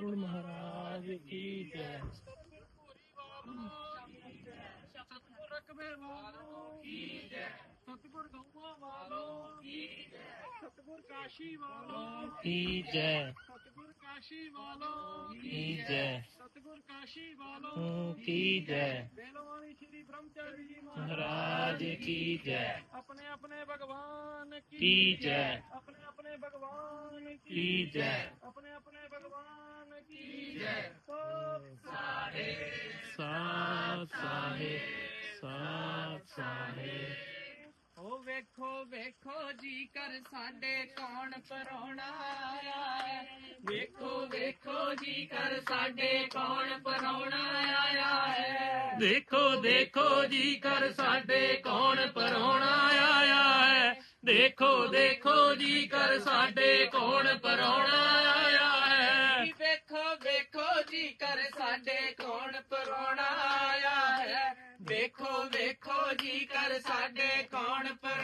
ਹੁਣ ਮਹਾਰਾਜ ਕੀ ਜੈ। ਸਤਿਗੁਰ ਰਕਬੇ ਵਾਲੋ ਕੀ ਜੈ। ਸਤਿਗੁਰ ਗਊਆਂ ਵਾਲੋ ਕੀ ਜੈ। ਸਤਿਗੁਰ ਕਾਸ਼ੀ ਵਾਲੋ। ਕੀ ਜੈ। ਸਤਿਗੁਰ ਕਾਸ਼ੀ ਵਾਲੋ। ਕੀ ਜੈ। ਸਤਿਗੁਰ ਕਾਸ਼ੀ ਵਾਲੋ। ਕੀ ਜੈ। ਬੇਲਵਾਨੀ ਸ਼੍ਰੀ ਬ੍ਰਹਮਚਾਰੀ ਜੀ ਮਹਾਰਾਜ। ਕੀ ਜੈ। ਆਪਣੇ ਆਪਣੇ ਭਗਵਾਨ ਕੀ ਜੈ। ਆਪਣੇ ਆਪਣੇ ਭਗਵਾਨ ਕੀ ਜੈ। ਆਪਣੇ ਆਪਣੇ ਭਗਵਾਨ ਕੀ ਜੈ। ਸਤਿ ਸਾਤ ਸਾਡੇ ਕੌਣ ਪਰੋਣਾ ਆਇਆ? ਵੇਖੋ ਵੇਖੋ ਜੀ ਕਰ ਸਾਡੇ ਕੌਣ ਪਰੋਣਾ ਆਇਆ ਹੈ? ਦੇਖੋ ਦੇਖੋ ਜੀ ਕਰ ਸਾਡੇ ਕੌਣ ਪਰੋਣਾ ਆਇਆ ਹੈ? ਦੇਖੋ ਦੇਖੋ ਜੀ ਕਰ ਸਾਡੇ ਕੌਣ ਪਰੋਣਾ ਆਇਆ ਹੈ? ਵੇਖੋ ਵੇਖੋ ਜੀ ਕਰ ਸਾਡੇ ਕੌਣ ਪਰੋਣਾ ਆਇਆ ਹੈ? ਵੇਖੋ ਵੇਖੋ ਜੀ ਕਰ ਸਾਡੇ ਕੌਣ ਪਰੋਣਾ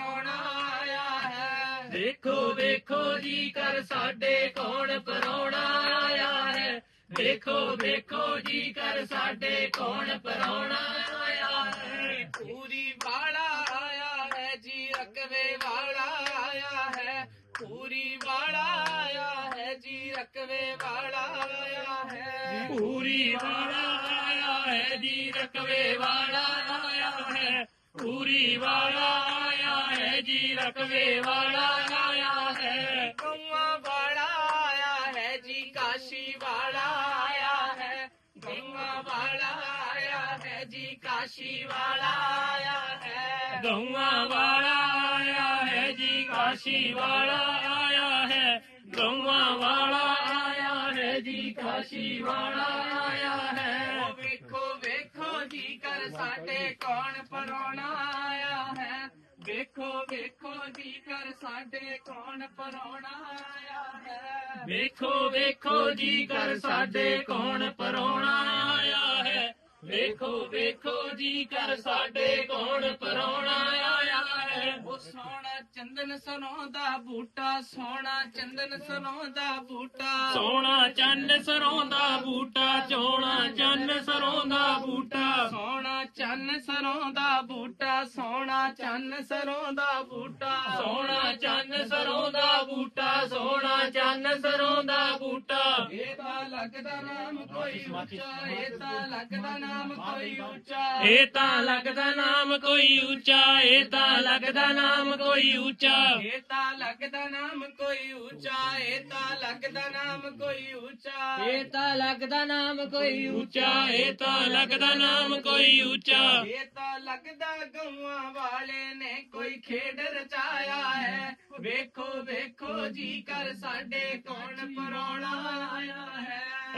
ਹੈ ਦੇਖੋ ਦੇਖੋ ਜੀ ਕਰ ਸਾਡੇ ਕੌਣ ਪਰੋਣਾ ਆਇਆ ਹੈ। ਦੇਖੋ ਵੇਖੋ ਜੀ ਕਰ ਸਾਡੇ ਕੌਣ ਪਰੋਣਾ ਆਇਆ ਹੈ। ਪੂਰੀ ਵਾਲਾ ਆਇਆ ਹੈ, ਜੀ ਰਕਵੇ ਵਾਲਾ ਆਇਆ ਹੈ। ਪੂਰੀ ਵਾਲਾ ਆਇਆ ਹੈ, ਜੀ ਰਕਵੇ ਵਾਲਾ ਆਇਆ ਹੈ। ਪੂਰੀ ਵਾਲਾ ਆਇਆ ਹੈ, ਜੀ ਰਕਵੇ ਵਾਲਾ ਆਇਆ ਹੈ। ਪੂਰੀ ਵਾਲਾ ਜੀ ਰਕਵੇ ਵਾਲਾ ਆਇਆ ਹੈ। ਗਊਆਂ ਵਾਲਾ ਆਇਆ ਹੈ ਜੀ ਕਾਸ਼ੀ ਵਾਲਾ ਆਇਆ ਹੈ। ਗਊਆਂ ਵਾਲਾ ਆਇਆ ਹੈ ਜੀ ਕਾਸ਼ੀ ਵਾਲਾ ਆਇਆ ਹੈ। ਗਊਆਂ ਵਾਲਾ ਆਇਆ ਹੈ ਜੀ ਕਾਸ਼ੀ ਵਾਲਾ ਆਇਆ ਹੈ। ਗਊਆਂ ਵਾਲਾ ਆਇਆ ਹੈ ਜੀ ਕਾਸ਼ੀ ਵਾਲਾ ਆਇਆ ਹੈ। ਵੇਖੋ ਵੇਖੋ ਜੀ ਕਰ ਸਾਡੇ ਕੌਣ ਪਰੋਣਾ ਆਇਆ ਹੈ। ਵੇਖੋ ਵੇਖੋ ਜੀ ਕਰ ਸਾਡੇ ਕੌਣ ਪਰੋਣਾ ਆਇਆ ਹੈ। ਵੇਖੋ ਵੇਖੋ ਜੀ ਕਰ ਸਾਡੇ ਕੌਣ ਪਰੋਣਾ ਆਇਆ ਹੈ। ਵੇਖੋ ਵੇਖੋ ਜੀ ਕਰ ਸਾਡੇ ਕੌਣ ਪਰੋਣਾ ਆਇਆ ਹੈ। ਉਹ ਸੋਹਣਾ ਚੰਦਨ ਸਰੋਂ ਦਾ ਬੂਟਾ ਸੋਹਣਾ ਚੰਦਨ ਸਰੋਂ ਦਾ ਬੂਟਾ। ਸੋਹਣਾ ਚੰਨ ਸਰੋਂ ਦਾ ਬੂਟਾ ਚੋਣਾ ਚੰਨ ਸਰੋਂ ਦਾ ਬੂਟਾ, ਸੋਹਣਾ ਚੰਨ ਸਰੋਂ ਦਾ ਬੂਟਾ। ਸੋਹਣਾ ਚੰਨ ਸਰੋਂ ਦਾ ਬੂਟਾ, ਸੋਹਣਾ ਚੰਨ ਸਰੋਂ ਦਾ ਬੂਟਾ ਇਹ ਤਾਂ ਲੱਗਦਾ ਨਾਮ ਕੋਈ ਉੱਚਾ ਇਹ ਤਾਂ ਲੱਗਦਾ ਨਾਮ ਕੋਈ ਉੱਚਾ। ਇਹ ਤਾਂ ਲੱਗਦਾ ਨਾਮ ਕੋਈ ਉੱਚਾ ਇਹ ਤਾਂ ਲੱਗਦਾ ਨਾਮ ਕੋਈ ਉੱਚਾ। ਇਹ ਤਾਂ ਲੱਗਦਾ ਨਾਮ ਕੋਈ ਉੱਚਾ ਇਹ ਤਾਂ ਲੱਗਦਾ ਨਾਮ ਕੋਈ ਉੱਚਾ। ਇਹ ਤਾਂ ਲੱਗਦਾ ਨਾਮ ਕੋਈ ਉੱਚਾ ਇਹ ਤਾਂ ਲੱਗਦਾ ਨਾਮ ਕੋਈ ਉੱਚਾ। ਇਹ ਤਾਂ ਲੱਗਦਾ ਗਊਆਂ ਵਾਲੇ ਨੇ ਕੋਈ ਖੇਡ ਰਚਾਇਆ ਹੈ। ਵੇਖੋ ਵੇਖੋ ਜੀ ਕਰ ਸਾਡੇ ਕੌਣ ਪਰੋਣਾ।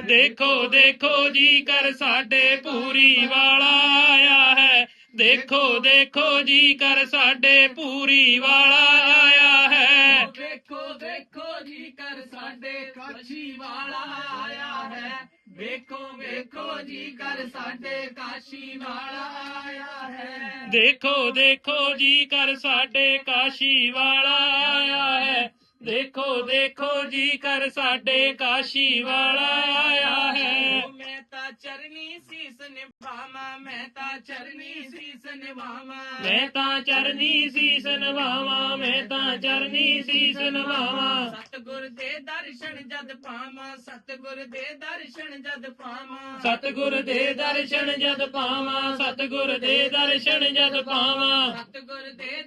ਦੇਖੋ ਦੇਖੋ ਜੀ ਕਰ ਸਾਡੇ ਪੂਰੀ ਵਾਲਾ ਆਇਆ ਹੈ। ਦੇਖੋ ਦੇਖੋ ਜੀ ਕਰ ਸਾਡੇ ਪੂਰੀ ਵਾਲਾ ਆਇਆ ਹੈ। ਵੇਖੋ ਵੇਖੋ ਜੀ ਕਰ ਸਾਡੇ ਕਾਸ਼ੀ ਵਾਲਾ ਆਇਆ ਹੈ। ਵੇਖੋ ਵੇਖੋ ਜੀ ਕਰ ਸਾਡੇ ਕਾਸ਼ੀ ਵਾਲਾ ਆਇਆ ਹੈ। ਦੇਖੋ ਦੇਖੋ ਜੀ ਕਰ ਸਾਡੇ ਕਾਸ਼ੀ ਵਾਲਾ ਆਇਆ ਹੈ। ਦੇਖੋ ਦੇਖੋ ਜੀ ਕਰ ਸਾਡੇ ਕਾਸ਼ੀ ਵਾਲਾ ਆਇਆ ਹੈ। ਮੈਂ ਤਾਂ ਚਰਨੀ ਸੀਸ ਨਿਭਾਵਾਂ ਮੈਂ ਤਾਂ ਚਰਨੀ ਸੀਸ ਨਿਭਾਵਾਂ ਮੈਂ ਤਾਂ ਚਰਨੀ ਸੀਸ ਨਵਾਵਾਂ ਮੈਂ ਤਾਂ ਚਰਨੀ ਸੀਸ ਨਵਾਵਾਂ ਸਤਿਗੁਰ ਦੇ ਦਰਸ਼ਨ ਜਦ ਪਾਵਾਂ ਸਤਿਗੁਰ ਦੇ ਦਰਸ਼ਨ ਜਦ ਪਾਵਾਂ। ਸਤਿਗੁਰ ਦੇ ਦਰਸ਼ਨ ਜਦ ਪਾਵਾਂ ਸਤਿਗੁਰ ਦੇ ਦਰਸ਼ਨ ਜਦ ਪਾਵਾਂ। ਸਤਿਗੁਰ ਦੇ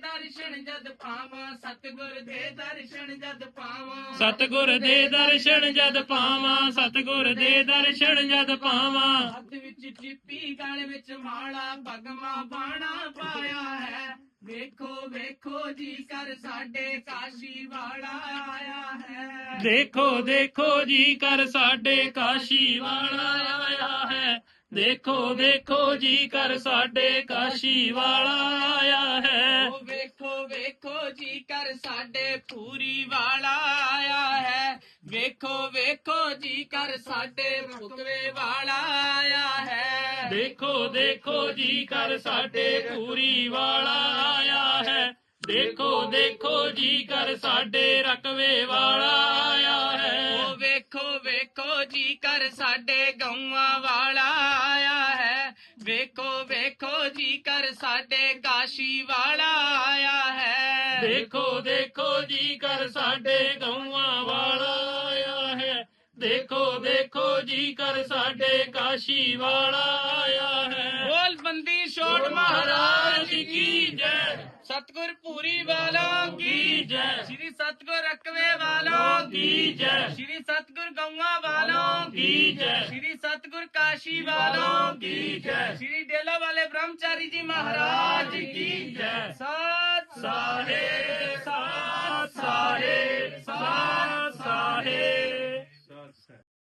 ਦਰਸ਼ਨ ਜਦ ਪਾਵਾਂ ਸਤਿਗੁਰ ਦੇ ਦਰਸ਼ਨ ਜਦ ਪਾਵਾਂ। ਸਤਿਗੁਰ ਦੇ ਦਰਸ਼ਨ ਜਦ ਪਾਵਾਂ ਸਤਿਗੁਰ ਦੇ ਦਰਸ਼ਨ ਜਦ ਪਾਵਾਂ। ਹੱਥ ਵਿੱਚ ਚਿੱਪੀ ਗਲ ਵਿੱਚ ਮਾਲਾ ਭਗਮਾ ਬਾਣਾ ਪਾਇਆ ਹੈ। ਵੇਖੋ ਵੇਖੋ ਜੀ ਕਰ ਸਾਡੇ ਕਾਸ਼ੀ ਵਾਲਾ ਆਇਆ ਹੈ। ਦੇਖੋ ਦੇਖੋ ਜੀ ਕਰ ਸਾਡੇ ਕਾਸ਼ੀ ਵਾਲਾ ਆਇਆ ਹੈ। ਦੇਖੋ ਦੇਖੋ ਜੀ ਕਰ ਸਾਡੇ ਕਾਸ਼ੀ ਵਾਲਾ ਆਇਆ ਹੈ। ਓ ਵੇਖੋ ਵੇਖੋ ਜੀ ਕਰ ਸਾਡੇ ਪੂਰੀ ਵਾਲਾ ਆਇਆ ਹੈ। ਵੇਖੋ ਵੇਖੋ ਜੀ ਕਰ ਸਾਡੇ ਮੁਕਵੇ ਵਾਲਾ ਆਇਆ ਹੈ। ਦੇਖੋ ਦੇਖੋ ਜੀ ਕਰ ਸਾਡੇ ਪੂਰੀ ਵਾਲਾ ਆਇਆ ਹੈ। ਦੇਖੋ ਦੇਖੋ ਜੀ ਕਰ ਸਾਡੇ ਰਕਵੇ ਵਾਲਾ ਆਇਆ ਹੈ। ਉਹ ਵੇਖੋ ਵੇਖੋ ਜੀ ਕਰ ਸਾਡੇ ਗਊਆਂ ਵਾਲਾ ਆਇਆ ਹੈ। ਵੇਖੋ ਵੇਖੋ ਜੀ ਕਰ ਸਾਡੇ ਕਾਸ਼ੀ ਵਾਲਾ ਆਇਆ ਹੈ। ਦੇਖੋ ਦੇਖੋ ਜੀ ਕਰ ਸਾਡੇ ਗਊਆਂ ਵਾਲਾ ਆਇਆ ਹੈ। ਦੇਖੋ ਦੇਖੋ ਜੀ ਕਰ ਸਾਡੇ ਕਾਸ਼ੀ ਵਾਲਾ ਆਇਆ ਹੈ। ਬੋਲ ਬੰਦੀ ਛੋੜ ਮਹਾਰਾਜ ਕੀ ਜੈ। सतगुर पूरी वालों की जय। श्री सतगुर रकवे वालों की जय। श्री सतगुर गंगा वालों की जय। श्री सतगुर काशी वालों की जय। श्री डेलो वाले ब्रह्मचारी जी महाराज की जय। सात सारे सात सारे सात सारे